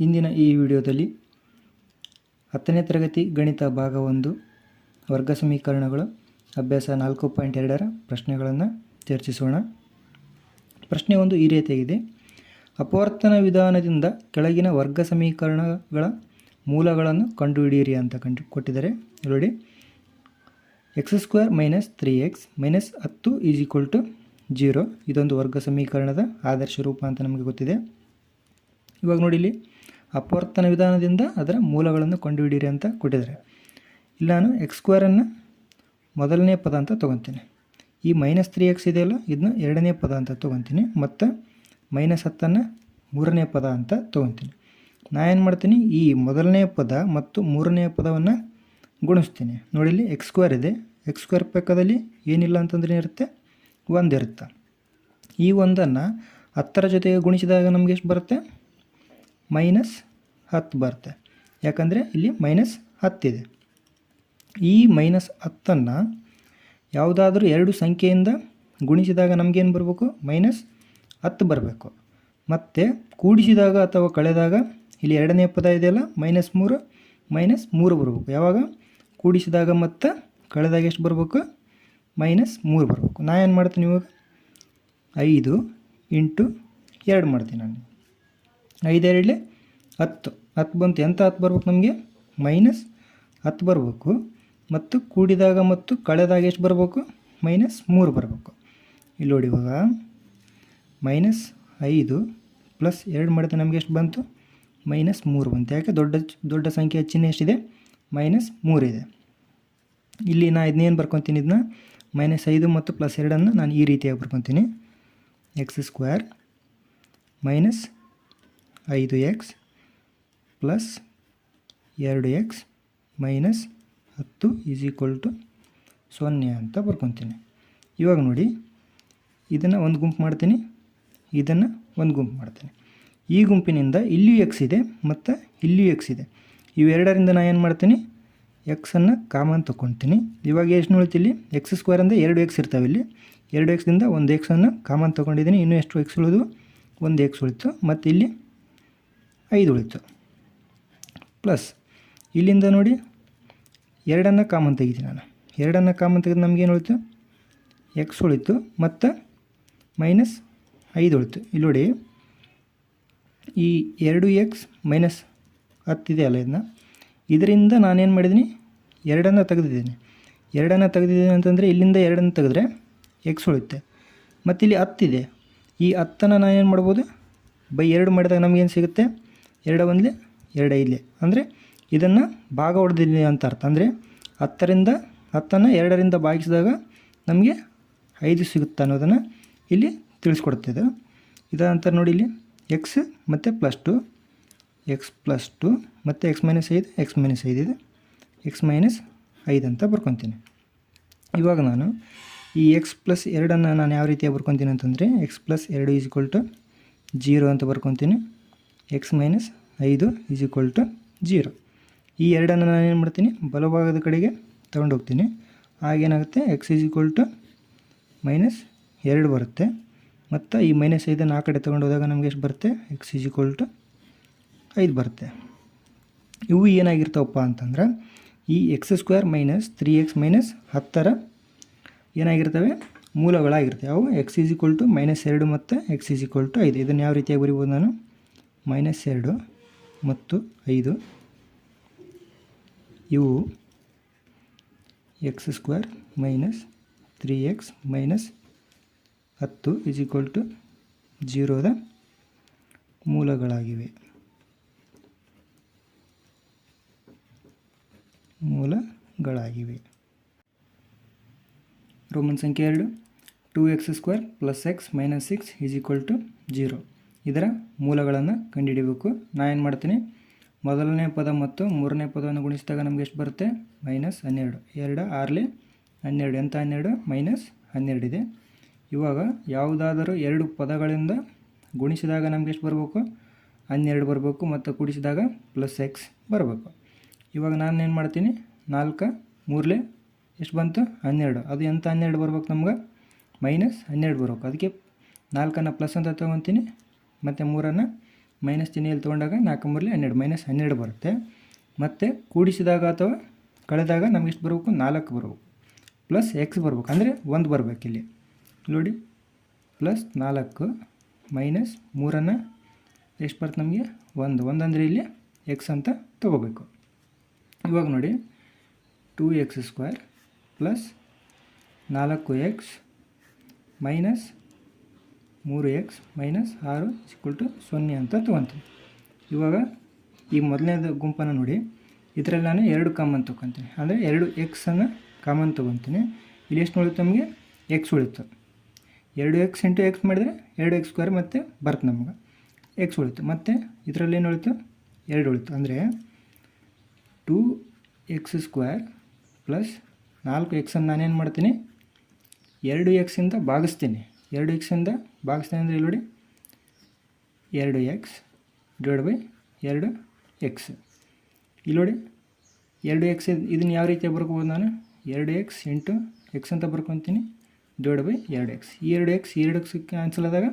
ಇಂದಿನ ಈ ವಿಡಿಯೋದಲ್ಲಿ ಹತ್ತನೇ ತರಗತಿ ಗಣಿತ ಭಾಗ ಒಂದು ವರ್ಗ ಸಮೀಕರಣಗಳು, ಅಭ್ಯಾಸ ನಾಲ್ಕು ಪಾಯಿಂಟ್ ಎರಡರ ಪ್ರಶ್ನೆಗಳನ್ನು ಚರ್ಚಿಸೋಣ. ಪ್ರಶ್ನೆ ಒಂದು ಈ ರೀತಿಯಾಗಿದೆ. ಅಪವರ್ತನ ವಿಧಾನದಿಂದ ಕೆಳಗಿನ ವರ್ಗ ಸಮೀಕರಣಗಳ ಮೂಲಗಳನ್ನು ಕಂಡುಹಿಡಿಯಿರಿ ಅಂತ ಕಂಡು ಕೊಟ್ಟಿದ್ದಾರೆ. ನೋಡಿ. X square minus three x minus ಹತ್ತು ಈಸ್ ಈಕ್ವಲ್ ಟು ಜೀರೋ. ಇದೊಂದು ವರ್ಗ ಸಮೀಕರಣದ ಆದರ್ಶ ರೂಪ ಅಂತ ನಮಗೆ ಗೊತ್ತಿದೆ. ಇವಾಗ ನೋಡಿ ಇಲ್ಲಿ. ಅಪವರ್ತನ ವಿಧಾನದಿಂದ ಅದರ ಮೂಲಗಳನ್ನು ಕಂಡುಹಿಡಿಯಿರಿ ಅಂತ ಕೊಟ್ಟಿದ್ದಾರೆ. ಇಲ್ಲ ನಾನು ಎಕ್ಸ್ ಸ್ಕ್ವೇರನ್ನು ಮೊದಲನೇ ಪದ ಅಂತ ತೊಗೊತೀನಿ. ಈ ಮೈನಸ್ ತ್ರೀ ಎಕ್ಸ್ ಇದೆಯಲ್ಲ ಇದನ್ನ ಎರಡನೇ ಪದ ಅಂತ ತೊಗೊತೀನಿ ಮತ್ತು ಮೈನಸ್ ಹತ್ತನ್ನು ಮೂರನೇ ಪದ ಅಂತ ತೊಗೊತೀನಿ. ನಾನು ಏನು ಮಾಡ್ತೀನಿ? ಈ ಮೊದಲನೇ ಪದ ಮತ್ತು ಮೂರನೇ ಪದವನ್ನು ಗುಣಿಸ್ತೀನಿ. ನೋಡಿ ಇಲ್ಲಿ ಎಕ್ಸ್ ಸ್ಕ್ವೇರ್ ಇದೆ. ಎಕ್ಸ್ ಸ್ಕ್ವೇರ್ ಪಕ್ಕದಲ್ಲಿ ಏನಿಲ್ಲ ಅಂತಂದ್ರೆ ಏನಿರುತ್ತೆ ಒಂದಿರುತ್ತೆ. ಈ ಒಂದನ್ನು ಹತ್ತರ ಜೊತೆಗೆ ಗುಣಿಸಿದಾಗ ನಮಗೆ ಎಷ್ಟು ಬರುತ್ತೆ? ಮೈನಸ್ ಹತ್ತು ಬರುತ್ತೆ. ಯಾಕಂದರೆ ಇಲ್ಲಿ ಮೈನಸ್ ಹತ್ತಿದೆ ಈ ಮೈನಸ್ ಹತ್ತನ್ನು ಯಾವುದಾದ್ರೂ ಎರಡು ಸಂಖ್ಯೆಯಿಂದ ಗುಣಿಸಿದಾಗ ನಮಗೇನು ಬರಬೇಕು? ಮೈನಸ್ ಹತ್ತು ಬರಬೇಕು. ಮತ್ತು ಕೂಡಿಸಿದಾಗ ಅಥವಾ ಕಳೆದಾಗ ಇಲ್ಲಿ ಎರಡನೇ ಪದ ಇದೆಯಲ್ಲ? ಮೈನಸ್ ಮೂರು ಮೈನಸ್ ಮೂರು ಬರಬೇಕು. ಯಾವಾಗ? ಕೂಡಿಸಿದಾಗ ಮತ್ತು ಕಳೆದಾಗ ಎಷ್ಟು ಬರಬೇಕು? ಮೈನಸ್ ಮೂರು ಬರಬೇಕು. ನಾ ಏನು ಮಾಡ್ತೀನಿ ಇವಾಗ? ಐದು ಇಂಟು ಎರಡು ಮಾಡ್ತೀನಿ ನಾನು. ಐದೆರಡಲೆ ಹತ್ತು. ಹತ್ತು ಬಂತು. ಎಂತ ಹತ್ತು ಬರ್ಬೇಕು ನಮಗೆ? ಮೈನಸ್ ಹತ್ತು ಬರಬೇಕು. ಮತ್ತು ಕೂಡಿದಾಗ ಮತ್ತು ಕಳೆದಾಗ ಎಷ್ಟು ಬರಬೇಕು? ಮೈನಸ್ ಮೂರು ಬರಬೇಕು. ಇಲ್ಲಿ ನೋಡಿ ಇವಾಗ. ಮೈನಸ್ ಐದು ಪ್ಲಸ್ ಎರಡು ಮಾಡಿದ್ರೆ ನಮಗೆ ಎಷ್ಟು ಬಂತು? ಮೈನಸ್ ಮೂರು ಬಂತು. ಯಾಕೆ? ದೊಡ್ಡ ದೊಡ್ಡ ಸಂಖ್ಯೆ ಚಿಹ್ನೆ ಎಷ್ಟಿದೆ? ಮೈನಸ್ ಮೂರಿದೆ ಇಲ್ಲಿ ನಾ ಇದನ್ನೇನು ಬರ್ಕೊತೀನಿ ಇದನ್ನ? ಮೈನಸ್ ಐದು ಮತ್ತು ಪ್ಲಸ್ ಎರಡನ್ನು ನಾನು ಈ ರೀತಿಯಾಗಿ ಬರ್ಕೊತೀನಿ. ಎಕ್ಸ್ ಸ್ಕ್ವೇರ್ ಮೈನಸ್ ಐದು ಎಕ್ಸ್ ಪ್ಲಸ್ ಎರಡು ಎಕ್ಸ್ ಮೈನಸ್ ಹತ್ತು ಈಸ್ ಈಕ್ವಲ್ ಟು ಸೊನ್ನೆ ಅಂತ ಬರ್ಕೊತೀನಿ. ಇವಾಗ ನೋಡಿ, ಇದನ್ನು ಒಂದು ಗುಂಪು ಮಾಡ್ತೀನಿ, ಇದನ್ನು ಒಂದು ಗುಂಪು ಮಾಡ್ತೀನಿ. ಈ ಗುಂಪಿನಿಂದ ಇಲ್ಲಿಯೂ ಎಕ್ಸ್ ಇದೆ, ಮತ್ತು ಇಲ್ಲಿಯೂ ಎಕ್ಸ್ ಇದೆ. ಇವೆರಡರಿಂದ ನಾನು ಏನು ಮಾಡ್ತೀನಿ ಎಕ್ಸನ್ನು ಕಾಮನ್ ತೊಗೊತೀನಿ ಇವಾಗ ಎಷ್ಟು ಉಳಿತಿಲ್ಲಿ ಎಕ್ಸ್ ಸ್ಕ್ವೇರ್ ಅಂದರೆ ಎರಡು ಎಕ್ಸ್ ಇರ್ತಾವೆ ಇಲ್ಲಿ. ಎರಡು ಎಕ್ಸ್ದಿಂದ ಒಂದು ಎಕ್ಸನ್ನು ಕಾಮನ್ ತೊಗೊಂಡಿದ್ದೀನಿ ಇನ್ನೂ ಎಷ್ಟು ಎಕ್ಸ್ ಉಳಿದು ಒಂದು ಎಕ್ಸ್ ಉಳಿತು. ಮತ್ತು ಇಲ್ಲಿ ಐದು ಉಳಿತು. ಪ್ಲಸ್, ಇಲ್ಲಿಂದ ನೋಡಿ, ಎರಡನ್ನು ಕಾಮನ್ ತೆಗಿತೀನಿ ನಾನು. ಎರಡನ್ನು ಕಾಮನ್ ತೆಗೆದು ನಮಗೇನು ಉಳಿತು? ಎಕ್ಸ್ ಉಳಿತು ಮತ್ತು ಮೈನಸ್ ಐದು ಉಳಿತು. ಇಲ್ಲಿ ನೋಡಿ, ಈ ಎರಡು ಎಕ್ಸ್ ಮೈನಸ್ ಹತ್ತಿದೆ ಅಲ್ಲ ಇದನ್ನ. ಇದರಿಂದ ನಾನೇನು ಮಾಡಿದ್ದೀನಿ ಎರಡನ್ನು ತೆಗೆದಿದ್ದೀನಿ. ಎರಡನ್ನು ತೆಗೆದಿದ್ದೀನಿ ಅಂತಂದರೆ ಇಲ್ಲಿಂದ ಎರಡನ್ನು ತೆಗೆದ್ರೆ ಎಕ್ಸ್ ಉಳಿಯುತ್ತೆ. ಮತ್ತು ಇಲ್ಲಿ ಹತ್ತಿದೆ ಈ ಹತ್ತನ್ನು ನಾನು ಏನು ಮಾಡ್ಬೋದು? ಬೈ ಎರಡು ಮಾಡಿದಾಗ ನಮಗೇನು ಸಿಗುತ್ತೆ? ಎರಡು ಒಂದಲೇ, ಎರಡು ಐದಲೆ. ಅಂದರೆ ಇದನ್ನು ಭಾಗ ಹೊಡೆದಿಲ್ಲ ಅಂತ ಅರ್ಥ. ಅಂದರೆ ಹತ್ತರಿಂದ, ಹತ್ತನ್ನು ಎರಡರಿಂದ ಭಾಗಿಸಿದಾಗ ನಮಗೆ ಐದು ಸಿಗುತ್ತೆ ಅನ್ನೋದನ್ನು ಇಲ್ಲಿ ತಿಳಿಸ್ಕೊಡ್ತಿದೆ. ಇದಂತ ನೋಡಿ ಇಲ್ಲಿ ಎಕ್ಸ್ ಮತ್ತು plus two x plus two ಮತ್ತು ಎಕ್ಸ್ ಮೈನಸ್ ಐದು ಎಕ್ಸ್ ಮೈನಸ್ ಐದು ಇದೆ. ಎಕ್ಸ್ ಮೈನಸ್ ಐದು ಅಂತ ಬರ್ಕೊತೀನಿ. ಇವಾಗ ನಾನು ಈ ಎಕ್ಸ್ ಪ್ಲಸ್ ಎರಡನ್ನು ನಾನು ಯಾವ ರೀತಿಯಾಗಿ ಬರ್ಕೊತೀನಿ ಅಂತಂದರೆ ಎಕ್ಸ್ ಪ್ಲಸ್ ಎರಡು ಈಸ್ ಟು ಜೀರೋ ಅಂತ ಬರ್ಕೊತೀನಿ. ಎಕ್ಸ್ ಮೈನಸ್ ಐದು ಈಸ್ ಈಕ್ವಲ್ ಟು ಜೀರೋ ಈ ಎರಡನ್ನು ನಾನು ಏನು ಮಾಡ್ತೀನಿ? ಬಲಭಾಗದ ಕಡೆಗೆ ತಗೊಂಡು ಹೋಗ್ತೀನಿ ಆಗೇನಾಗುತ್ತೆ? X is equal to minus ಎರಡು ಬರುತ್ತೆ. ಮತ್ತು ಈ ಮೈನಸ್ ಐದನ್ನು ಆ ಕಡೆ ತೊಗೊಂಡು ಹೋದಾಗ ನಮಗೆ ಎಷ್ಟು ಬರುತ್ತೆ? ಎಕ್ಸ್ ಈಸ್ ಈಕ್ವಲ್ ಟು ಐದು ಬರುತ್ತೆ. ಇವು ಏನಾಗಿರ್ತಾವಪ್ಪ ಅಂತಂದ್ರೆ, ಈ x square minus three x minus ಹತ್ತರ ಏನಾಗಿರ್ತವೆ? ಮೂಲಗಳಾಗಿರ್ತವೆ. ಅವು x is equal to minus ಎರಡು ಮತ್ತು ಎಕ್ಸ್ ಈಸ್ ಈಕ್ವಲ್ ಟು ಐದು. ಇದನ್ನು ಯಾವ ರೀತಿಯಾಗಿ ಬರಿಬೋದು ನಾನು? ಮೈನಸ್ ಎರಡು ಮತ್ತು ಐದು. ಇವು x square minus three x minus ಹತ್ತು ಇಸ್ ಈಕ್ವಲ್ ಟು ಜೀರೋದ ಮೂಲಗಳಾಗಿವೆ. ಮೂಲಗಳಾಗಿವೆ. ರೋಮನ್ ಸಂಖ್ಯೆ ಎರಡು. Two x square plus x minus six is equal to zero ಇದರ ಮೂಲಗಳನ್ನು ಕಂಡುಹಿಡಿಬೇಕು. ನಾನು ಏನು ಮಾಡ್ತೀನಿ? ಮೊದಲನೇ ಪದ ಮತ್ತು ಮೂರನೇ ಪದವನ್ನು ಗುಣಿಸಿದಾಗ ನಮ್ಗೆ ಎಷ್ಟು ಬರುತ್ತೆ? ಮೈನಸ್ ಹನ್ನೆರಡು. ಎರಡು ಆರಲಿ ಹನ್ನೆರಡು. ಎಂಥ ಹನ್ನೆರಡು? ಮೈನಸ್ ಹನ್ನೆರಡು ಇದೆ. ಇವಾಗ ಯಾವುದಾದರೂ ಎರಡು ಪದಗಳಿಂದ ಗುಣಿಸಿದಾಗ ನಮ್ಗೆ ಎಷ್ಟು ಬರಬೇಕು? ಹನ್ನೆರಡು ಬರಬೇಕು ಮತ್ತು ಕೂಡಿಸಿದಾಗ ಪ್ಲಸ್ ಎಕ್ಸ್ ಬರಬೇಕು. ಇವಾಗ ನಾನು ಏನು ಮಾಡ್ತೀನಿ? ನಾಲ್ಕು, ಮೂರಲೆ ಎಷ್ಟು ಬಂತು? ಹನ್ನೆರಡು. ಅದು ಎಂಥ ಹನ್ನೆರಡು ಬರ್ಬೇಕು ನಮ್ಗೆ? ಮೈನಸ್ ಹನ್ನೆರಡು ಬರ್ಬೇಕು. ಅದಕ್ಕೆ ನಾಲ್ಕನ್ನು ಪ್ಲಸ್ ಅಂತ ತೊಗೊತೀನಿ. ಮತ್ತು ಮೂರನ್ನು ಮೈನಸ್ ಚಿಹ್ನೆಯಲ್ಲಿ ತೊಗೊಂಡಾಗ ನಾಲ್ಕು ಮೂರಲ್ಲಿ ಹನ್ನೆರಡು ಮೈನಸ್ ಹನ್ನೆರಡು ಬರುತ್ತೆ. ಮತ್ತು ಕೂಡಿಸಿದಾಗ ಅಥವಾ ಕಳೆದಾಗ ನಮ್ಗೆ ಎಷ್ಟು ಬರಬೇಕು? ನಾಲ್ಕು ಬರಬೇಕು. ಪ್ಲಸ್ ಎಕ್ಸ್ ಬರ್ಬೇಕು. ಅಂದರೆ ಒಂದು ಬರಬೇಕು ಇಲ್ಲಿ. ನೋಡಿ. ಪ್ಲಸ್ ನಾಲ್ಕು ಮೈನಸ್ ಮೂರನ್ನು ಎಷ್ಟು ಬರುತ್ತೆ ನಮಗೆ? ಒಂದು. ಒಂದಂದರೆ ಇಲ್ಲಿ ಎಕ್ಸ್ ಅಂತ ತೊಗೋಬೇಕು. ಇವಾಗ ನೋಡಿ. ಟೂ ಎಕ್ಸ್ ಸ್ಕ್ವೇರ್ ಪ್ಲಸ್ ನಾಲ್ಕು ಎಕ್ಸ್ ಮೈನಸ್ ಮೂರು ಎಕ್ಸ್ ಮೈನಸ್ ಆರು ಇಕ್ವಲ್ ಟು ಸೊನ್ನೆ ಅಂತ ತೊಗೊತೀನಿ. ಇವಾಗ ಈ ಮೊದಲನೇದು ಗುಂಪನ್ನು ನೋಡಿ. ಇದರಲ್ಲಿ ನಾನು ಎರಡು ಕಾಮನ್ ತೊಗೊತೀನಿ. ಅಂದರೆ ಎರಡು ಎಕ್ಸನ್ನು ಕಾಮನ್ ತೊಗೊತೀನಿ. ಇಲ್ಲಿ ಎಷ್ಟು ಉಳಿತು ನಮಗೆ? ಎಕ್ಸ್ ಉಳಿತು ಎರಡು ಎಕ್ಸ್ ಇಂಟು ಎಕ್ಸ್ ಮಾಡಿದರೆ ಎರಡು ಎಕ್ಸ್ ಸ್ಕ್ವೇರ್ ಮತ್ತು ಬರ್ತು ನಮ್ಗೆ. ಎಕ್ಸ್ ಉಳಿತು ಮತ್ತು ಇದರಲ್ಲಿ ಏನು ಉಳಿತು ಎರಡು ಉಳಿತು ಅಂದರೆ ಟೂ ಎಕ್ಸ್ ಸ್ಕ್ವೇರ್ ಪ್ಲಸ್ ನಾಲ್ಕು ಎಕ್ಸನ್ನು ನಾನೇನು ಮಾಡ್ತೀನಿ? ಎರಡು ಎಕ್ಸಿಂದ ಭಾಗಿಸ್ತೀನಿ. ಎರಡು ಎಕ್ಸಿಂದ ಭಾಗಿಸ್ತೀನಿ ಅಂದರೆ ಇಲ್ಲಿ ನೋಡಿ? ಎರಡು ಎಕ್ಸ್ ಡಿವೈಡ್ ಬೈ ಎರಡು ಎಕ್ಸ್ ಇಲ್ಲಿ ನೋಡಿ, ಎರಡು ಎಕ್ಸ್ ಇದನ್ನು ಯಾವ ರೀತಿ ಬರ್ಕೋಬೋದು ನಾನು? ಎರಡು ಎಕ್ಸ್ ಇಂಟು ಎಕ್ಸ್ ಅಂತ ಬರ್ಕೊತೀನಿ. ಡಿವೈಡ್ ಬೈ ಎರಡು ಎಕ್ಸ್ ಈ ಎರಡು ಎಕ್ಸ್ ಎರಡು ಎಕ್ಸ್ ಕ್ಯಾನ್ಸಲ್ ಆದಾಗ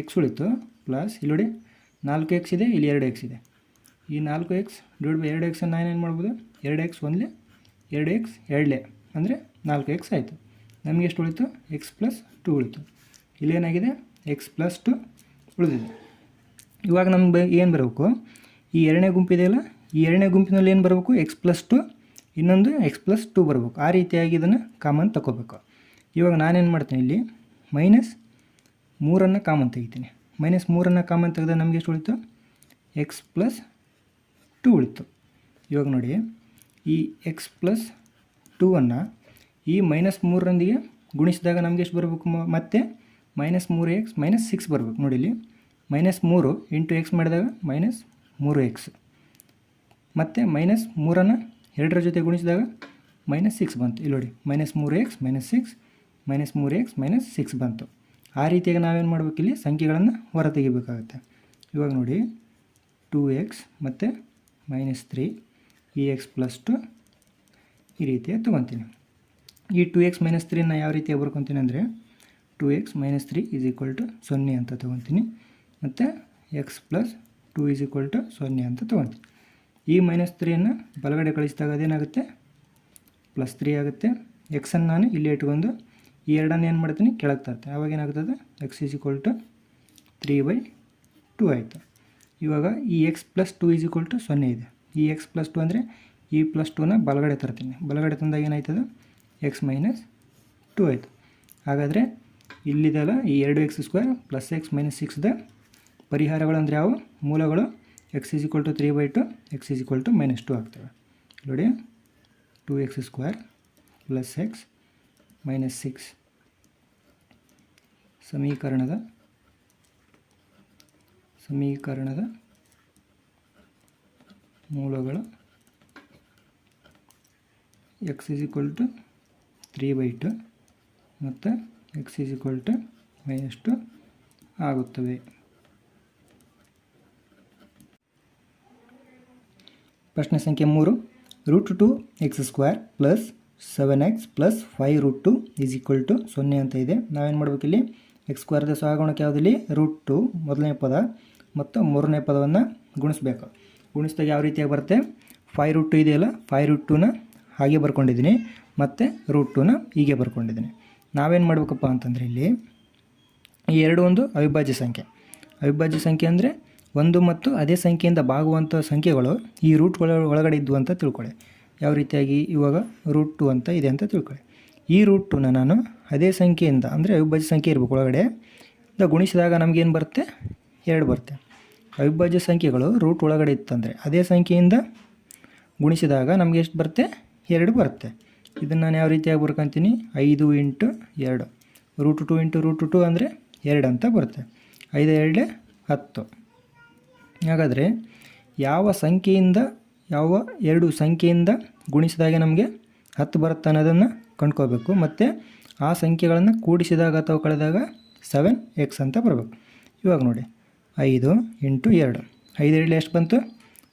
ಎಕ್ಸ್ ಉಳಿತು. ಪ್ಲಸ್ ಇಲ್ಲಿ ನೋಡಿ, ನಾಲ್ಕು ಎಕ್ಸ್ ಇದೆ, ಇಲ್ಲಿ ಎರಡು ಎಕ್ಸ್ ಇದೆ. ಈ ನಾಲ್ಕು ಎಕ್ಸ್ ಡಿವೈಡ್ ಬೈ ಎರಡು ಎಕ್ಸನ್ನು ಏನು ಮಾಡ್ಬೋದು? ಎರಡು ಎಕ್ಸ್ ಒಂದಲೇ, ಎರಡು ಎಕ್ಸ್ ಎರಡಲೇ. ಅಂದರೆ ನಾಲ್ಕು ಎಕ್ಸ್ ಆಯಿತು. ನಮಗೆ ಎಷ್ಟು ಉಳಿತು? ಎಕ್ಸ್ ಪ್ಲಸ್ ಟು ಉಳಿತು. ಇಲ್ಲೇನಾಗಿದೆ? ಎಕ್ಸ್ ಪ್ಲಸ್ ಟು ಉಳಿದಿದೆ. ಇವಾಗ ನಮ್ಗೆ ಏನು ಬರಬೇಕು? ಈ ಎರಡನೇ ಗುಂಪಿದೆಯಲ್ಲ ಈ ಎರಡನೇ ಗುಂಪಿನಲ್ಲಿ ಏನು ಬರಬೇಕು? ಎಕ್ಸ್ ಪ್ಲಸ್ ಟು ಇನ್ನೊಂದು ಎಕ್ಸ್ ಪ್ಲಸ್ ಟು ಬರಬೇಕು. ಆ ರೀತಿಯಾಗಿ ಇದನ್ನು ಕಾಮನ್ ತಗೋಬೇಕು ಇವಾಗ ನಾನೇನು ಮಾಡ್ತೀನಿ ಇಲ್ಲಿ? ಮೈನಸ್ ಮೂರನ್ನು ಕಾಮನ್ ತೆಗಿತೀನಿ. ಮೈನಸ್ ಮೂರನ್ನು ಕಾಮನ್ ತೆಗೆದ ನಮಗೆ ಎಷ್ಟು ಉಳಿತು? ಎಕ್ಸ್ ಪ್ಲಸ್ ಟು ಉಳಿತು. ಇವಾಗ ನೋಡಿ. ಈ ಎಕ್ಸ್ ಪ್ಲಸ್ ಟೂವನ್ನು ಈ ಮೈನಸ್ ಮೂರರೊಂದಿಗೆ ಗುಣಿಸಿದಾಗ ನಮಗೆ ಎಷ್ಟು ಬರಬೇಕು ಮತ್ತೆ? ಮೈನಸ್ ಮೂರು ಎಕ್ಸ್ ಮೈನಸ್ ಸಿಕ್ಸ್ ಬರಬೇಕು. ನೋಡಿ ಇಲ್ಲಿ ಮೈನಸ್ ಮೂರು ಇಂಟು ಎಕ್ಸ್ ಮಾಡಿದಾಗ ಮೈನಸ್ ಮೂರು ಎಕ್ಸ್ ಮತ್ತು ಮೈನಸ್ ಮೂರನ್ನು ಎರಡರ ಜೊತೆ ಗುಣಿಸಿದಾಗ ಮೈನಸ್ ಸಿಕ್ಸ್ ಬಂತು. ಇಲ್ಲಿ ನೋಡಿ ಮೈನಸ್ ಮೂರು ಎಕ್ಸ್ ಮೈನಸ್ ಸಿಕ್ಸ್ ಮೈನಸ್ ಮೂರು ಎಕ್ಸ್ ಮೈನಸ್ ಸಿಕ್ಸ್ ಬಂತು. ಆ ರೀತಿಯಾಗಿ ನಾವೇನು ಮಾಡಬೇಕು ಇಲ್ಲಿ? ಸಂಖ್ಯೆಗಳನ್ನು ಹೊರ ತೆಗಿಬೇಕಾಗುತ್ತೆ ಇವಾಗ ನೋಡಿ ಟೂ ಎಕ್ಸ್ ಮತ್ತು ಮೈನಸ್ ತ್ರೀ ಇ ಎಕ್ಸ್ ಪ್ಲಸ್ ಟು ಈ ರೀತಿಯಾಗಿ ತೊಗೊತೀನಿ. ಈ ಟು ಎಕ್ಸ್ ಮೈನಸ್ ತ್ರೀನ ಯಾವ ರೀತಿಯಾಗಿ ಬರ್ಕೊತೀನಿ ಅಂದರೆ two x minus three is equal to ಸೊನ್ನೆ ಅಂತ ತೊಗೊತೀನಿ. ಮತ್ತು x plus two is equal to ಸೊನ್ನೆ ಅಂತ ತೊಗೊತೀನಿ. ಈ ಮೈನಸ್ ತ್ರೀಯನ್ನು ಬಲಗಡೆ ಕಳಿಸಿದಾಗ ಅದೇನಾಗುತ್ತೆ? ಪ್ಲಸ್ ತ್ರೀ ಆಗುತ್ತೆ. ಎಕ್ಸನ್ನು ನಾನು ಇಲ್ಲಿ ಇಟ್ಕೊಂಡು ಈ ಎರಡನ್ನು ಏನು ಮಾಡ್ತೀನಿ? ಕೆಳಗೆ ತರ್ತೆ ಆವಾಗ ಏನಾಗ್ತದೆ? X is equal to three by two ಆಯಿತು. ಇವಾಗ ಈ x plus two is equal to ಸೊನ್ನೆ ಇದೆ. ಈ ಎಕ್ಸ್ ಪ್ಲಸ್ ಟು ಅಂದರೆ ಈ ಪ್ಲಸ್ ಟೂನ ಬಲಗಡೆ ತರ್ತೀನಿ. ಬಲಗಡೆ ತಂದಾಗ ಏನಾಯ್ತದೆ? ಎಕ್ಸ್ ಮೈನಸ್ ಟೂ ಆಯಿತು. ಹಾಗಾದರೆ ಇಲ್ಲಿದೆಲ್ಲ ಈ ಎರಡು x square plus x minus ಸಿಕ್ಸ್ದ ಪರಿಹಾರಗಳು ಅಂದರೆ ಯಾವ? ಮೂಲಗಳು. X is equal to three by two x is equal to minus two ಆಗ್ತವೆ. ನೋಡಿ two x square plus x minus six ಸಮೀಕರಣದ ಸಮೀಕರಣದ ಮೂಲಗಳು. X is equal to three by two ಮತ್ತು x is equal to minus two ಆಗುತ್ತವೆ ಪ್ರಶ್ನೆ ಸಂಖ್ಯೆ ಮೂರು. Root two x square plus seven x plus five root two is equal to ಸೊನ್ನೆ ಅಂತ ಇದೆ. ನಾವೇನು ಮಾಡಬೇಕು ಇಲ್ಲಿ ಎಕ್ಸ್ ಸ್ಕ್ವೇರ್ದ ಸಹಗುಣಕ್ಕೆ ಯಾವುದಿಲ್ಲಿ? ರೂಟ್ ಟು ಮೊದಲನೇ ಪದ ಮತ್ತು ಮೂರನೇ ಪದವನ್ನು ಗುಣಿಸ್ಬೇಕು. ಗುಣಿಸಿದಾಗ ಯಾವ ರೀತಿಯಾಗಿ ಬರುತ್ತೆ? ಫೈವ್ ರೂಟ್ ಟು ಇದೆಯಲ್ಲ? ಫೈವ್ ರೂಟ್ ಟೂನ ಹಾಗೆ ಬರ್ಕೊಂಡಿದ್ದೀನಿ. ಮತ್ತು ರೂಟ್ ಟೂನ ಹೀಗೆ ಬರ್ಕೊಂಡಿದ್ದೀನಿ. ನಾವೇನು ಮಾಡಬೇಕಪ್ಪ ಅಂತಂದರೆ ಇಲ್ಲಿ ಈ ಎರಡು ಒಂದು ಅವಿಭಾಜ್ಯ ಸಂಖ್ಯೆ. ಅವಿಭಾಜ್ಯ ಸಂಖ್ಯೆ ಅಂದರೆ ಒಂದು ಮತ್ತು ಅದೇ ಸಂಖ್ಯೆಯಿಂದ ಭಾಗುವಂಥ ಸಂಖ್ಯೆಗಳು ಈ ರೂಟ್ ಒಳ, ಒಳಗಡೆ ಇದ್ವು ಅಂತ ತಿಳ್ಕೊಳ್ಳಿ ಯಾವ ರೀತಿಯಾಗಿ? ಇವಾಗ ರೂಟ್ ಟು ಅಂತ ಇದೆ ಅಂತ ತಿಳ್ಕೊಳ್ಳಿ ಈ ರೂಟ್ ಟೂನ ನಾನು ಅದೇ ಸಂಖ್ಯೆಯಿಂದ ಅಂದರೆ ಅವಿಭಾಜ್ಯ ಸಂಖ್ಯೆ ಇರಬೇಕು ಒಳಗಡೆ. ಗುಣಿಸಿದಾಗ ನಮಗೇನು ಬರುತ್ತೆ? ಎರಡು ಬರುತ್ತೆ. ಅವಿಭಾಜ್ಯ ಸಂಖ್ಯೆಗಳು ರೂಟ್ ಒಳಗಡೆ ಇತ್ತಂದರೆ ಅದೇ ಸಂಖ್ಯೆಯಿಂದ ಗುಣಿಸಿದಾಗ ನಮಗೆ ಎಷ್ಟು ಬರುತ್ತೆ? ಎರಡು ಬರುತ್ತೆ. ಇದನ್ನು ನಾನು ಯಾವ ರೀತಿಯಾಗಿ ಬರ್ಕೊತೀನಿ? ಐದು ಇಂಟು ಎರಡು. Root two into root two ಅಂದರೆ ಎರಡು ಅಂತ ಬರುತ್ತೆ. ಐದು ಎರಡು ಹತ್ತು. ಹಾಗಾದರೆ ಯಾವ ಸಂಖ್ಯೆಯಿಂದ, ಯಾವ ಎರಡು ಸಂಖ್ಯೆಯಿಂದ ಗುಣಿಸಿದಾಗ ನಮಗೆ ಹತ್ತು ಬರುತ್ತೆ ಅನ್ನೋದನ್ನು ಕಂಡ್ಕೋಬೇಕು ಮತ್ತು ಆ ಸಂಖ್ಯೆಗಳನ್ನು ಕೂಡಿಸಿದಾಗ ಅಥವಾ ಕಳೆದಾಗ ಸೆವೆನ್ ಎಕ್ಸ್ ಅಂತ ಬರಬೇಕು. ಇವಾಗ ನೋಡಿ, ಐದು ಇಂಟು ಎರಡು. ಐದು ಎರಡು ಎಷ್ಟು ಬಂತು?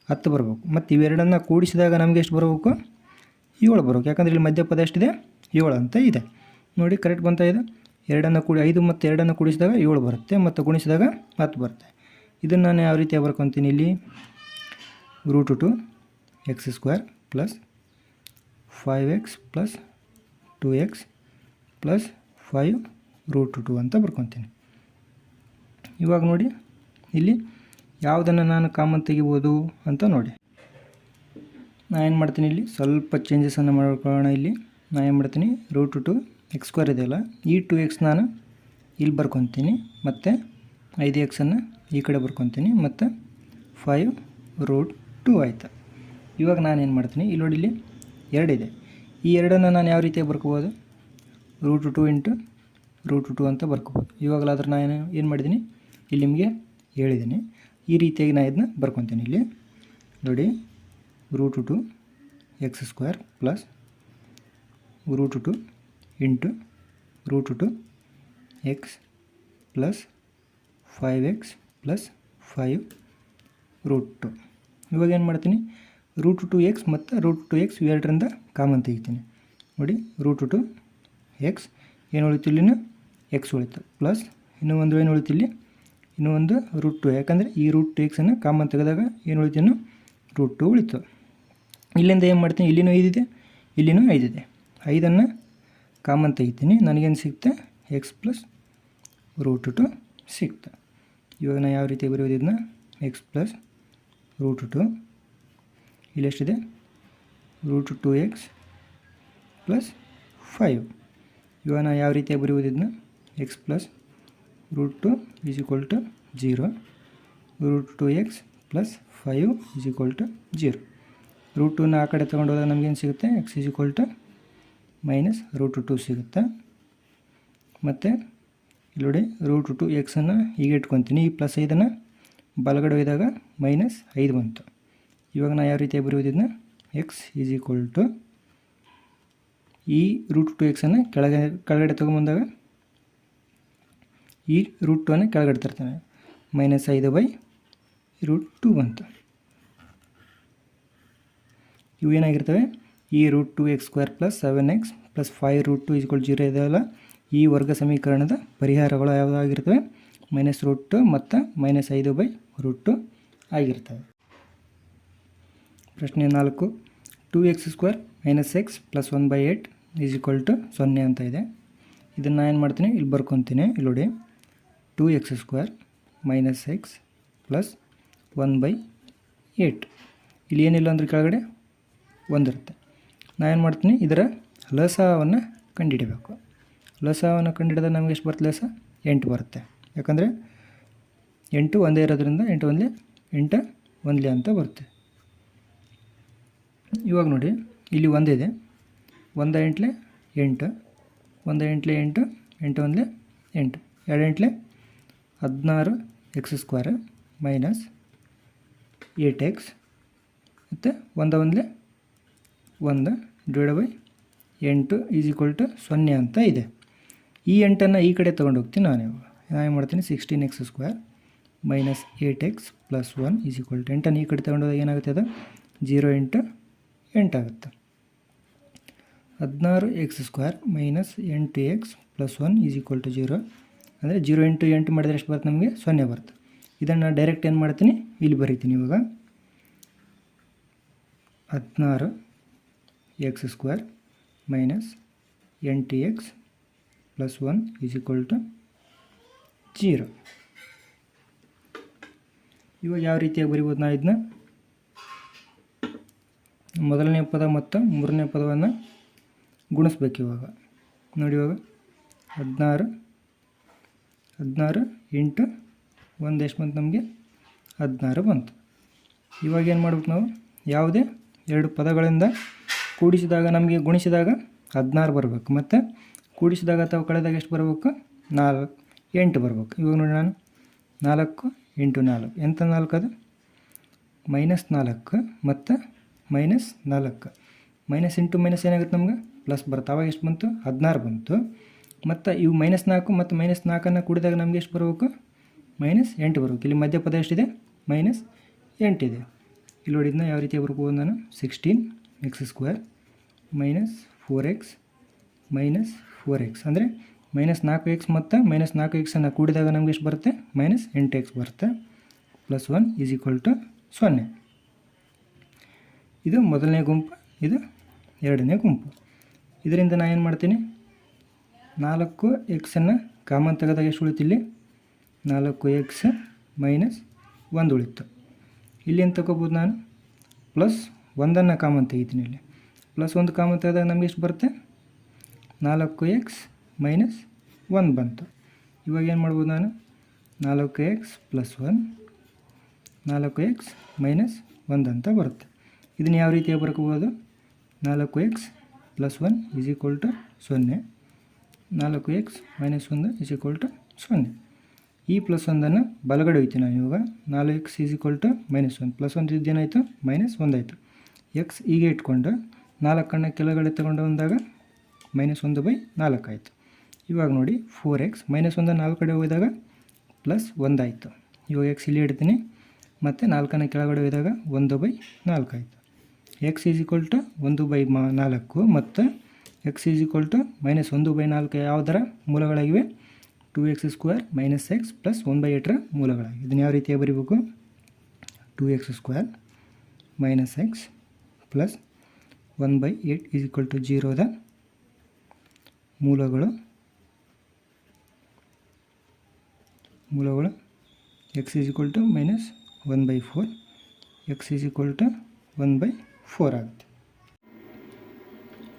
ಹತ್ತು ಬರಬೇಕು. ಮತ್ತು ಇವೆರಡನ್ನು ಕೂಡಿಸಿದಾಗ ನಮಗೆ ಎಷ್ಟು ಬರಬೇಕು? ಏಳು ಬರೋಕೆ ಯಾಕಂದರೆ ಇಲ್ಲಿ ಮಧ್ಯಪದ ಎಷ್ಟಿದೆ? ಏಳು ಅಂತ ಇದೆ. ನೋಡಿ ಕರೆಕ್ಟ್ ಬಂತಾ ಇದೆ. ಎರಡನ್ನು ಕೂಡಿ ಐದು ಮತ್ತು ಎರಡನ್ನು ಕೂಡಿಸಿದಾಗ ಏಳು ಬರುತ್ತೆ, ಮತ್ತು ಗುಣಿಸಿದಾಗ ಹತ್ತು ಬರುತ್ತೆ. ಇದನ್ನು ನಾನು ಯಾವ ರೀತಿ ಬರ್ಕೊತೀನಿ ಇಲ್ಲಿ? Root two x square plus five x plus two x plus five root two ಅಂತ ಬರ್ಕೊತೀನಿ. ಇವಾಗ ನೋಡಿ, ಇಲ್ಲಿ ಯಾವುದನ್ನು ನಾನು ಕಾಮನ್ ತೆಗಿಬೋದು ಅಂತ ನೋಡಿ. ನಾನು ಏನು ಮಾಡ್ತೀನಿ ಇಲ್ಲಿ? ಸ್ವಲ್ಪ ಚೇಂಜಸನ್ನು ಮಾಡ್ಕೊಳ್ಳೋಣ ಇಲ್ಲಿ. ನಾನು ಏನು ಮಾಡ್ತೀನಿ? ರೂಟ್ ಟು ಎಕ್ಸ್ ಸ್ಕ್ವೇರ್ ಇದೆಯಲ್ಲ ಈ ಟು ಎಕ್ಸ್ ನಾನು ಇಲ್ಲಿ ಬರ್ಕೊತೀನಿ. ಮತ್ತು ಐದು ಎಕ್ಸನ್ನು ಈ ಕಡೆ ಬರ್ಕೊತೀನಿ. ಮತ್ತು ಫೈವ್ ರೂಟ್ ಟು ಆಯಿತು. ಇವಾಗ ನಾನು ಏನು ಮಾಡ್ತೀನಿ? ಇಲ್ಲಿ ನೋಡಿ ಇಲ್ಲಿ ಎರಡಿದೆ ಈ ಎರಡನ್ನು ನಾನು ಯಾವ ರೀತಿಯಾಗಿ ಬರ್ಕೋಬೋದು? Root two into root two ಅಂತ ಬರ್ಕೋಬೋದು. ಇವಾಗಲಾದ್ರೆ ನಾನು ಏನು ಏನು ಮಾಡಿದ್ದೀನಿ? ಇಲ್ಲಿ ನಿಮಗೆ ಹೇಳಿದ್ದೀನಿ. ಈ ರೀತಿಯಾಗಿ ನಾನು ಇದನ್ನ ಬರ್ಕೊತೀನಿ ಇಲ್ಲಿ. ನೋಡಿ. Root two x square plus root two into root two x plus five x plus five root two ಇವಾಗ ಏನು ಮಾಡ್ತೀನಿ? ರೂಟ್ ಟು ಎಕ್ಸ್ ಮತ್ತು ರೂಟ್ ಟು ಎಕ್ಸ್ ಎರಡರಿಂದ ಕಾಮನ್ ತೆಗಿತೀನಿ. ನೋಡಿ ರೂಟ್ ಟು ಎಕ್ಸ್ ಏನು ಉಳಿತು ಇಲ್ಲಿನ ಎಕ್ಸ್ ಉಳಿತು. ಪ್ಲಸ್ ಇನ್ನೂ ಒಂದು ಏನು ಉಳಿತು ಇಲ್ಲಿ? ಇನ್ನೂ ಒಂದು ರೂಟ್ ಟು ಯಾಕಂದರೆ ಈ ರೂಟ್ ಟು ಎಕ್ಸನ್ನು ಕಾಮನ್ ತೆಗೆದಾಗ ಏನು ಉಳಿತು ಇನ್ನು? ರೂಟ್ ಟು ಉಳಿತು. ಇಲ್ಲಿಂದ ಏನು ಮಾಡ್ತೀನಿ? ಇಲ್ಲಿನೂ ಐದಿದೆ ಇಲ್ಲಿನೂ ಐದಿದೆ. ಐದನ್ನು ಕಾಮನ್ ತೆಗಿತೀನಿ. ನನಗೇನು ಸಿಗುತ್ತೆ? ಎಕ್ಸ್ ಪ್ಲಸ್ ರೂಟ್ ಟು ಸಿಗ್ತೆ ಇವಾಗ ನಾನು ಯಾವ ರೀತಿ ಬರೆಯೋದು ಇದನ್ನ ಎಕ್ಸ್ ಪ್ಲಸ್ ರೂಟ್ ಟು ಇಲ್ಲಿ ಎಷ್ಟಿದೆ? Root two x plus five ಇವಾಗ ನಾನು ಯಾವ ರೀತಿಯಾಗಿ ಬರೆಯುವುದು ಇದನ್ನ x plus root two is equal to zero root two x plus five is equal to zero root ಟೂನ ಆ ಕಡೆ ತೊಗೊಂಡು ಹೋದಾಗ ನಮಗೇನು ಸಿಗುತ್ತೆ? X is equal to minus root two ಸಿಗುತ್ತೆ. ಮತ್ತು ಇಲ್ಲಿ ನೋಡಿ ರೂಟ್ ಟು ಎಕ್ಸನ್ನು ಹೀಗೆ ಇಟ್ಕೊತೀನಿ. ಈ ಪ್ಲಸ್ ಐದನ್ನು ಬಲಗಡೆ ಒಯ್ದಾಗ ಮೈನಸ್ ಐದು ಬಂತು. ಇವಾಗ ನಾನು ಯಾವ ರೀತಿಯಾಗಿ ಬರೆಯೋದಿದ್ನ? ಎಕ್ಸ್ ಈಸ್ ಈಕ್ವಲ್ ಟು ಈ ರೂಟ್ ಟು ಎಕ್ಸನ್ನು ಕೆಳಗೆ, ಕೆಳಗಡೆ ತೊಗೊಂಬಂದಾಗ ಈ ರೂಟ್ ಟು ಅನ್ನು ಕೆಳಗಡೆ ತರ್ತಾನೆ. ಮೈನಸ್ ಐದು ಬೈ ರೂಟ್ ಟು ಬಂತು. ಇವು ಏನಾಗಿರ್ತವೆ? ಈ root two x square plus seven x plus five root two is equal zero ಇದೆಯಲ್ಲ? ಈ ವರ್ಗ ಸಮೀಕರಣದ ಪರಿಹಾರಗಳು ಯಾವುದಾಗಿರ್ತವೆ? ಮೈನಸ್ ರೂಟ್ ಟು ಮತ್ತು ಮೈನಸ್ ಐದು ಬೈ ರೂಟ್ ಟು ಆಗಿರ್ತವೆ. ಪ್ರಶ್ನೆ ನಾಲ್ಕು. Two x square minus x plus one by eight is equal to ಸೊನ್ನೆ ಅಂತ ಇದೆ. ಇದನ್ನು ಏನು ಮಾಡ್ತೀನಿ, ಇಲ್ಲಿ ಬರ್ಕೊತೀನಿ, ಇಲ್ಲಿ ನೋಡಿ. Two x square minus x plus one by eight ಇಲ್ಲಿ ಏನಿಲ್ಲ ಅಂದ್ರೆ ಕೆಳಗಡೆ? ಒಂದಿರುತ್ತೆ. ಏನು ಮಾಡ್ತೀನಿ? ಇದರ ಲಸವನ್ನು ಕಂಡುಹಿಡಬೇಕು ಲಸವನ್ನು ಕಂಡುಹಿಡಿದ ನಮಗೆ ಎಷ್ಟು ಬರುತ್ತೆ ಲಸ? ಎಂಟು ಬರುತ್ತೆ. ಯಾಕಂದರೆ ಎಂಟು ಒಂದೇ ಇರೋದ್ರಿಂದ ಎಂಟು ಒಂದಲೇ ಎಂಟು ಒಂದಲೇ ಅಂತ ಬರುತ್ತೆ. ಇವಾಗ ನೋಡಿ, ಇಲ್ಲಿ ಒಂದಿದೆ ಒಂದ ಎಂಟ್ಲೆ ಎಂಟು, ಒಂದು ಎಂಟ್ಲೆ ಎಂಟು ಎಂಟು ಒಂದಲೇ ಎಂಟು. ಎರಡು ಎಂಟ್ಲೆ ಹದಿನಾರು x square minus eight x ಮತ್ತು ಒಂದ ಒಂದಲೇ ಒಂದು ಡಿವೈಡ್ ಬೈ ಎಂಟು ಈಸ್ ಈಕ್ವಲ್ ಟು ಸೊನ್ನೆ ಅಂತ ಇದೆ. ಈ ಎಂಟನ್ನು ಈ ಕಡೆ ತೊಗೊಂಡು ಹೋಗ್ತೀನಿ ನಾನು ನಾನು ಮಾಡ್ತೀನಿ? Sixteen x square minus eight x plus one is equal to ಎಂಟನ್ನು ಈ ಕಡೆ ತೊಗೊಂಡೋದಾಗ ಏನಾಗುತ್ತೆ ಅದು? ಜೀರೋ ಎಂಟು ಎಂಟಾಗುತ್ತೆ ಹದಿನಾರು ಎಕ್ಸ್ ಸ್ಕ್ವೇರ್ ಮೈನಸ್ ಎಂಟು x plus one is equal to zero ಅಂದರೆ ಜೀರೋ ಎಂಟು ಎಂಟು ಮಾಡಿದ್ರೆ ಎಷ್ಟು ಬರುತ್ತೆ ನಮಗೆ? ಸೊನ್ನೆ ಬರುತ್ತೆ. ಇದನ್ನು ಡೈರೆಕ್ಟ್ ಏನು ಮಾಡ್ತೀನಿ? ಇಲ್ಲಿ ಬರೀತೀನಿ ಇವಾಗ. ಹದಿನಾರು ಎಕ್ಸ್ ಸ್ಕ್ವೇರ್ ಮೈನಸ್ ಎಂಟು x plus one is equal to zero ಇವಾಗ ಯಾವ ರೀತಿಯಾಗಿ ಬರಿಬೋದು ನಾವು ಇದನ್ನ ಮೊದಲನೇ ಪದ ಮತ್ತು ಮೂರನೇ ಪದವನ್ನು ಗುಣಿಸ್ಬೇಕು ಇವಾಗ. ನೋಡಿ ಇವಾಗ. ಹದಿನಾರು ಹದಿನಾರು ಎಂಟು ಒಂದು ಎಷ್ಟು ಬಂತು ನಮಗೆ? ಹದಿನಾರು ಬಂತು. ಇವಾಗ ಏನು ಮಾಡ್ಬೇಕು ನಾವು? ಯಾವುದೇ ಎರಡು ಪದಗಳಿಂದ ಕೂಡಿಸಿದಾಗ ನಮಗೆ ಗುಣಿಸಿದಾಗ ಹದಿನಾರು ಬರಬೇಕು. ಮತ್ತು ಕೂಡಿಸಿದಾಗ ಅಥವಾ ಕಳೆದಾಗ ಎಷ್ಟು ಬರಬೇಕು? ನಾಲ್ಕು, ಎಂಟು ಬರಬೇಕು. ಇವಾಗ ನೋಡಿ ನಾನು. ನಾಲ್ಕು ಎಂಟು ನಾಲ್ಕು. ಎಂಥ ನಾಲ್ಕು ಅದು? ಮೈನಸ್ ನಾಲ್ಕು ಮತ್ತು ಮೈನಸ್ ನಾಲ್ಕು. ಮೈನಸ್ ಇಂಟು ಮೈನಸ್ ಏನಾಗುತ್ತೆ ನಮ್ಗೆ? ಪ್ಲಸ್ ಬರುತ್ತೆ. ಅವಾಗ ಎಷ್ಟು ಬಂತು? ಹದಿನಾರು ಬಂತು. ಮತ್ತು ಇವು ಮೈನಸ್ ನಾಲ್ಕು ಮತ್ತು ಮೈನಸ್ ನಾಲ್ಕನ್ನು ಕೂಡಿದಾಗ ನಮಗೆ ಎಷ್ಟು ಬರಬೇಕು? ಮೈನಸ್ ಎಂಟು ಬರಬೇಕು. ಇಲ್ಲಿ ಮಧ್ಯ ಪದ ಎಷ್ಟಿದೆ? ಮೈನಸ್ ಎಂಟಿದೆ. ಇಲ್ಲಿ ನೋಡಿದ್ನ ಯಾವ ರೀತಿ ಬರ್ಬೋದು ನಾನು? Sixteen x square minus four x minus four x ಅಂದರೆ ಮೈನಸ್ ನಾಲ್ಕು ಎಕ್ಸ್ ಮತ್ತು ಮೈನಸ್ ನಾಲ್ಕು ಎಕ್ಸನ್ನು ಕೂಡಿದಾಗ ನಮ್ಗೆ ಎಷ್ಟು ಬರುತ್ತೆ? ಮೈನಸ್ ಎಂಟು ಎಕ್ಸ್ ಬರುತ್ತೆ. Plus one is equal to ಸೊನ್ನೆ. ಇದು ಮೊದಲನೇ ಗುಂಪು, ಇದು ಎರಡನೇ ಗುಂಪು. ಇದರಿಂದ ನಾನು ಏನು ಮಾಡ್ತೀನಿ? ನಾಲ್ಕು ಎಕ್ಸನ್ನು ಕಾಮನ್ ತೆಗೆದಾಗ ಎಷ್ಟು ಉಳಿತಿಲ್ಲಿ ನಾಲ್ಕು ಎಕ್ಸ್ ಮೈನಸ್ ಒಂದು ಉಳಿತು. ಇಲ್ಲಿ ಏನು ತಗೋಬೋದು ನಾನು? ಪ್ಲಸ್ ಒಂದನ್ನು ಕಾಮನ್ ತೆಗಿತೀನಿ ಇಲ್ಲಿ. ಪ್ಲಸ್ ಒಂದು ಕಾಮನ್ ತೆಗೆದಾಗ ನಮಗೆ ಎಷ್ಟು ಬರುತ್ತೆ? ನಾಲ್ಕು ಎಕ್ಸ್ ಮೈನಸ್ ಒಂದು ಬಂತು. ಇವಾಗ ಏನು ಮಾಡ್ಬೋದು ನಾನು? ನಾಲ್ಕು ಎಕ್ಸ್ ಪ್ಲಸ್ ಒನ್ ನಾಲ್ಕು ಎಕ್ಸ್ ಮೈನಸ್ ಒಂದು ಅಂತ ಬರುತ್ತೆ. ಇದನ್ನು ಯಾವ ರೀತಿಯಾಗಿ ಬರ್ಕೋಬೋದು? ನಾಲ್ಕು x plus one is equal to ಸೊನ್ನೆ. ನಾಲ್ಕು ಎಕ್ಸ್ ಮೈನಸ್ ಒಂದು ಇಸ್ ಈಕ್ವಲ್ ಟು ಸೊನ್ನೆ. ಈ ಪ್ಲಸ್ ಒಂದನ್ನು ಬಲಗಡೆ ಹೋಯ್ತೀನಿ ನಾನು ಇವಾಗ. ನಾಲ್ಕು x is equal to minus one plus ಒಂದು ಇದ್ದೇನಾಯಿತು ಮೈನಸ್ ಒಂದಾಯಿತು ಎಕ್ಸ್ ಹೀಗೆ ಇಟ್ಕೊಂಡು ನಾಲ್ಕನ್ನು ಕೆಳಗಡೆ ತಗೊಂಡು ಬಂದಾಗ ಮೈನಸ್ ಒಂದು ಬೈ ನಾಲ್ಕು ಆಯಿತು. ಇವಾಗ ನೋಡಿ ಫೋರ್ ಎಕ್ಸ್ ಮೈನಸ್ ಒಂದು ನಾಲ್ಕು ಕಡೆ ಹೋದಾಗ ಪ್ಲಸ್ ಒಂದಾಯಿತು ಇವಾಗ ಎಕ್ಸ್ ಇಲ್ಲಿ ಇಡ್ತೀನಿ. ಮತ್ತು ನಾಲ್ಕನ್ನು ಕೆಳಗಡೆ ಹೋದಾಗ ಒಂದು ಬೈ ನಾಲ್ಕು ಆಯಿತು. ಎಕ್ಸ್ ಈಸ್ ಈಕ್ವಲ್ ಟು ಒಂದು ಬೈ ಮಾ ನಾಲ್ಕು ಮತ್ತು x is equal to minus ಒಂದು ಬೈ ನಾಲ್ಕು ಯಾವುದರ ಮೂಲಗಳಾಗಿವೆ. Two x square minus x plus one by ಏಟ್ರ ಮೂಲಗಳಾಗಿವೆ. ಇದನ್ನು ಯಾವ ರೀತಿಯಾಗಿ ಬರೀಬೇಕು? Two x square minus x plus one by eight is equal to ಜೀರೋದ ಮೂಲಗಳು ಮೂಲಗಳು x is equal to minus one by four x is equal to one by four ಆಗುತ್ತೆ.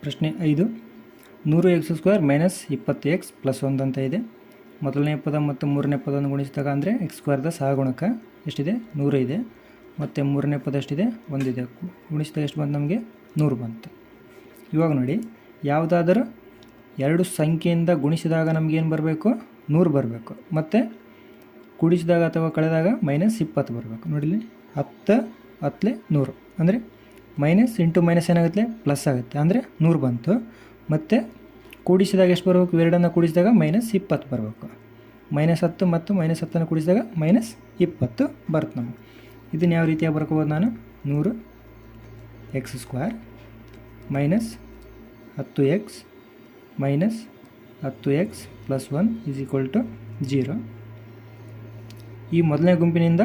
ಪ್ರಶ್ನೆ ಐದು, ನೂರು ಎಕ್ಸ್ ಸ್ಕ್ವೇರ್ ಮೈನಸ್ ಇಪ್ಪತ್ತು ಎಕ್ಸ್ ಪ್ಲಸ್ ಒಂದು ಅಂತ ಇದೆ. ಮೊದಲನೇ ಪದ ಮತ್ತು ಮೂರನೇ ಪದವನ್ನು ಗುಣಿಸಿದಾಗ ಅಂದರೆ ಎಕ್ಸ್ ಸ್ಕ್ವೇರ್ದ ಸಹಗುಣಕ ಎಷ್ಟಿದೆ? ನೂರು ಇದೆ. ಮತ್ತು ಮೂರನೇ ಪದ ಎಷ್ಟಿದೆ? ಒಂದಿದೆ. ಗುಣಿಸಿದಾಗ ಎಷ್ಟು ಬಂತು ನಮಗೆ? ನೂರು ಬಂತು. ಇವಾಗ ನೋಡಿ, ಯಾವುದಾದರೂ ಎರಡು ಸಂಖ್ಯೆಯಿಂದ ಗುಣಿಸಿದಾಗ ನಮಗೇನು ಬರಬೇಕು? ನೂರು ಬರಬೇಕು. ಮತ್ತು ಕೂಡಿಸಿದಾಗ ಅಥವಾ ಕಳೆದಾಗ ಮೈನಸ್ ಇಪ್ಪತ್ತು ಬರಬೇಕು. ನೋಡಿಲಿ ಹತ್ತು ಹತ್ತಲೆ ನೂರು. ಅಂದರೆ ಮೈನಸ್ ಇಂಟು ಮೈನಸ್ ಏನಾಗುತ್ತೆ? ಪ್ಲಸ್ ಆಗುತ್ತೆ. ಅಂದರೆ ನೂರು ಬಂತು. ಮತ್ತು ಕೂಡಿಸಿದಾಗ ಎಷ್ಟು ಬರಬೇಕು? ಎರಡನ್ನು ಕೂಡಿಸಿದಾಗ ಮೈನಸ್ ಇಪ್ಪತ್ತು ಬರಬೇಕು. ಮೈನಸ್ ಹತ್ತು ಮತ್ತು ಮೈನಸ್ ಹತ್ತನ್ನು ಕೂಡಿಸಿದಾಗ ಮೈನಸ್ ಇಪ್ಪತ್ತು ಬರುತ್ತೆ ನಮಗೆ. ಇದನ್ನು ಯಾವ ರೀತಿಯಾಗಿ ಬರ್ಕೋಬೋದು ನಾನು? ನೂರು ಎಕ್ಸ್ ಸ್ಕ್ವೇರ್ ಮೈನಸ್ ಹತ್ತು ಎಕ್ಸ್ ಮೈನಸ್ ಹತ್ತು x plus one is equal to zero ಈ ಮೊದಲನೇ ಗುಂಪಿನಿಂದ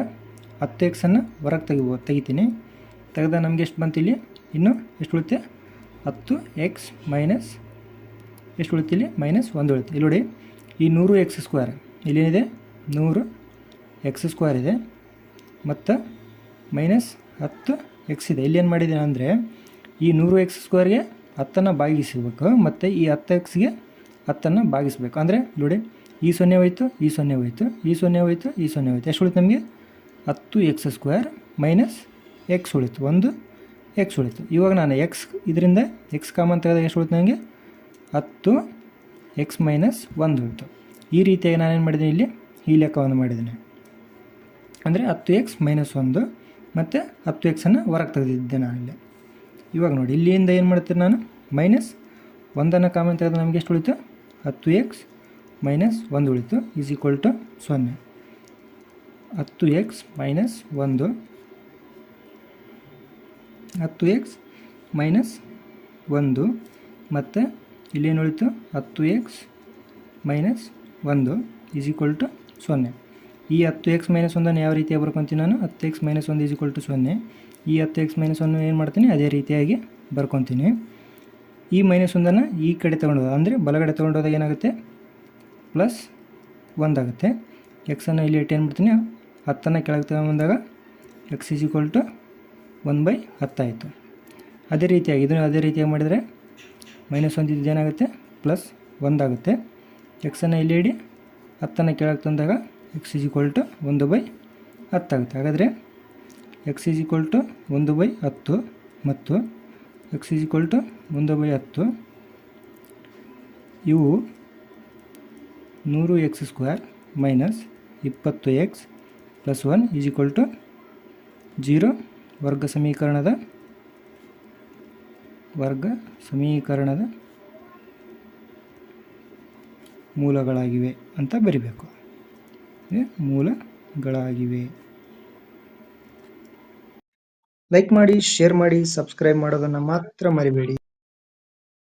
ಹತ್ತು ಎಕ್ಸನ್ನು ಹೊರಗೆ ತೆಗಿಬೋದು ತೆಗಿತೀನಿ. ತೆಗೆದ ನಮಗೆ ಎಷ್ಟು ಬಂತು ಇಲ್ಲಿ? ಇನ್ನು ಎಷ್ಟು ಉಳಿತೆ ಹತ್ತು ಎಕ್ಸ್ ಮೈನಸ್ ಎಷ್ಟು ಉಳಿತಿಲ್ಲಿ ಮೈನಸ್ ಒಂದು ಉಳಿತು ಇಲ್ಲಿ ನೋಡಿ, ಈ ನೂರು ಎಕ್ಸ್ ಸ್ಕ್ವೇರ್ ಇಲ್ಲೇನಿದೆ? ನೂರು ಎಕ್ಸ್ ಸ್ಕ್ವೇರ್ ಇದೆ. ಮತ್ತು ಮೈನಸ್ ಹತ್ತು ಎಕ್ಸ್ ಇದೆ. ಇಲ್ಲಿ ಏನು ಮಾಡಿದ್ದೀನಿ ಅಂದರೆ, ಈ ನೂರು ಎಕ್ಸ್ ಸ್ಕ್ವೇರ್ಗೆ ಹತ್ತನ್ನು ಭಾಗಿಸಬೇಕು, ಮತ್ತು ಈ ಹತ್ತು ಎಕ್ಸ್ಗೆ ಹತ್ತನ್ನು ಭಾಗಿಸಬೇಕು. ಅಂದರೆ ನೋಡಿ, ಈ ಸೊನ್ನೆ ಹೋಯ್ತು, ಈ ಸೊನ್ನೆ ಹೋಯ್ತು, ಈ ಸೊನ್ನೆ ಹೋಯಿತು, ಈ ಸೊನ್ನೆ ಹೋಯ್ತು. ಎಷ್ಟು ಉಳಿತು ನಮಗೆ? ಹತ್ತು ಎಕ್ಸ್ ಸ್ಕ್ವೇರ್ ಮೈನಸ್ ಎಕ್ಸ್ ಉಳಿತು. ಒಂದು ಎಕ್ಸ್ ಉಳಿತು. ಇವಾಗ ನಾನು ಎಕ್ಸ್ ಇದರಿಂದ ಎಕ್ಸ್ ಕಾಮನ್ ತೆಗೆದ ಎಷ್ಟು ಉಳಿತು ನನಗೆ ಹತ್ತು ಎಕ್ಸ್ ಮೈನಸ್ ಒಂದು ಉಳಿತು. ಈ ರೀತಿಯಾಗಿ ನಾನೇನು ಮಾಡಿದ್ದೀನಿ ಇಲ್ಲಿ? ಈ ಲೆಕ್ಕವನ್ನು ಮಾಡಿದ್ದೀನಿ. ಅಂದರೆ ಹತ್ತು ಎಕ್ಸ್ ಮೈನಸ್ ಒಂದು ಮತ್ತು ಹತ್ತು ಎಕ್ಸನ್ನು ಹೊರಗೆ ತೆಗೆದಿದ್ದೆ ನಾನು ಇಲ್ಲಿ ಇವಾಗ ನೋಡಿ, ಇಲ್ಲಿಯಿಂದ ಏನು ಮಾಡ್ತೀನಿ ನಾನು? ಮೈನಸ್ ಒಂದನ್ನು ಕಾಮನ್ ತೆಗೆದು ನಮಗೆ ಎಷ್ಟು ಉಳಿತು? ಹತ್ತು ಎಕ್ಸ್ ಮೈನಸ್ ಒಂದು ಉಳಿತು. ಈಸ್ ಈಕ್ವಲ್ ಟು ಸೊನ್ನೆ. ಹತ್ತು ಎಕ್ಸ್ ಮೈನಸ್ ಒಂದು. ಹತ್ತು ಎಕ್ಸ್ ಮೈನಸ್ ಒಂದು. ಮತ್ತು ಇಲ್ಲೇನು ಉಳಿತು? ಹತ್ತು ಎಕ್ಸ್ ಮೈನಸ್ ಒಂದು ಈಸ್ ಈಕ್ವಲ್ ಟು ಸೊನ್ನೆ. ಈ ಹತ್ತು ಎಕ್ಸ್ ಮೈನಸ್ ಒಂದನ್ನು ಯಾವ ರೀತಿಯಾಗಿ ಬರ್ಕೊತೀನಿ ನಾನು? ಹತ್ತು ಎಕ್ಸ್ ಮೈನಸ್ ಒಂದು ಈಸ್ ಈಕ್ವಲ್ ಟು ಸೊನ್ನೆ. ಈ ಹತ್ತು ಎಕ್ಸ್ ಮೈನಸ್ ಒಂದು ಏನು ಮಾಡ್ತೀನಿ? ಅದೇ ರೀತಿಯಾಗಿ ಬರ್ಕೊತೀನಿ. ಈ ಮೈನಸ್ ಒಂದನ್ನು ಈ ಕಡೆ ತೊಗೊಂಡೋದ. ಅಂದರೆ ಬಲಗಡೆ ತೊಗೊಂಡೋದಾಗ ಏನಾಗುತ್ತೆ? ಪ್ಲಸ್ ಒಂದಾಗುತ್ತೆ. ಎಕ್ಸನ್ನು ಇಲ್ಲಿ ಇಟ್ಟು ಏನು ಮಾಡ್ತೀನಿ. ಹತ್ತನ್ನು ಕೆಳಗೆ ತಗೊಂಬಂದಾಗ x is equal to one by ಹತ್ತಾಯಿತು. ಅದೇ ರೀತಿಯಾಗಿ, ಇದನ್ನು ಅದೇ ರೀತಿಯಾಗಿ ಮಾಡಿದರೆ ಮೈನಸ್ ಒಂದು ಇದೇನಾಗುತ್ತೆ ಪ್ಲಸ್ ಒಂದಾಗುತ್ತೆ. ಎಕ್ಸನ್ನು ಇಲ್ಲಿ ಇಡಿ, ಹತ್ತನ್ನು ಕೆಳಗೆ ತಂದಾಗ ಎಕ್ಸ್ ಇಸ್ ಈಕ್ವಲ್ ಟು ಒಂದು ಬೈ ಹತ್ತಾಗುತ್ತೆ ಹಾಗಾದರೆ ಎಕ್ಸ್ ಇಸ್ ಈಕ್ವಲ್ ಟು ಒಂದು ಬೈ ಹತ್ತು ಮತ್ತು ಎಕ್ಸ್ ಇಸ್ ಈಕ್ವಲ್ ಟು ಒಂದು ಬೈ ಹತ್ತು ಇವು ನೂರು ಎಕ್ಸ್ ಸ್ಕ್ವೇರ್ ಮೈನಸ್ ಇಪ್ಪತ್ತು x plus one is equal to zero ವರ್ಗ ಸಮೀಕರಣದ ವರ್ಗ ಸಮೀಕರಣದ ಮೂಲಗಳಾಗಿವೆ ಅಂತ ಬರಿಬೇಕು. ಮೂಲಗಳಾಗಿವೆ. ಲೈಕ್ ಮಾಡಿ ಶೇರ್ ಮಾಡಿ ಸಬ್ಸ್ಕ್ರೈಬ್ ಮಾಡೋದನ್ನು ಮಾತ್ರ ಮರಿಬೇಡಿ.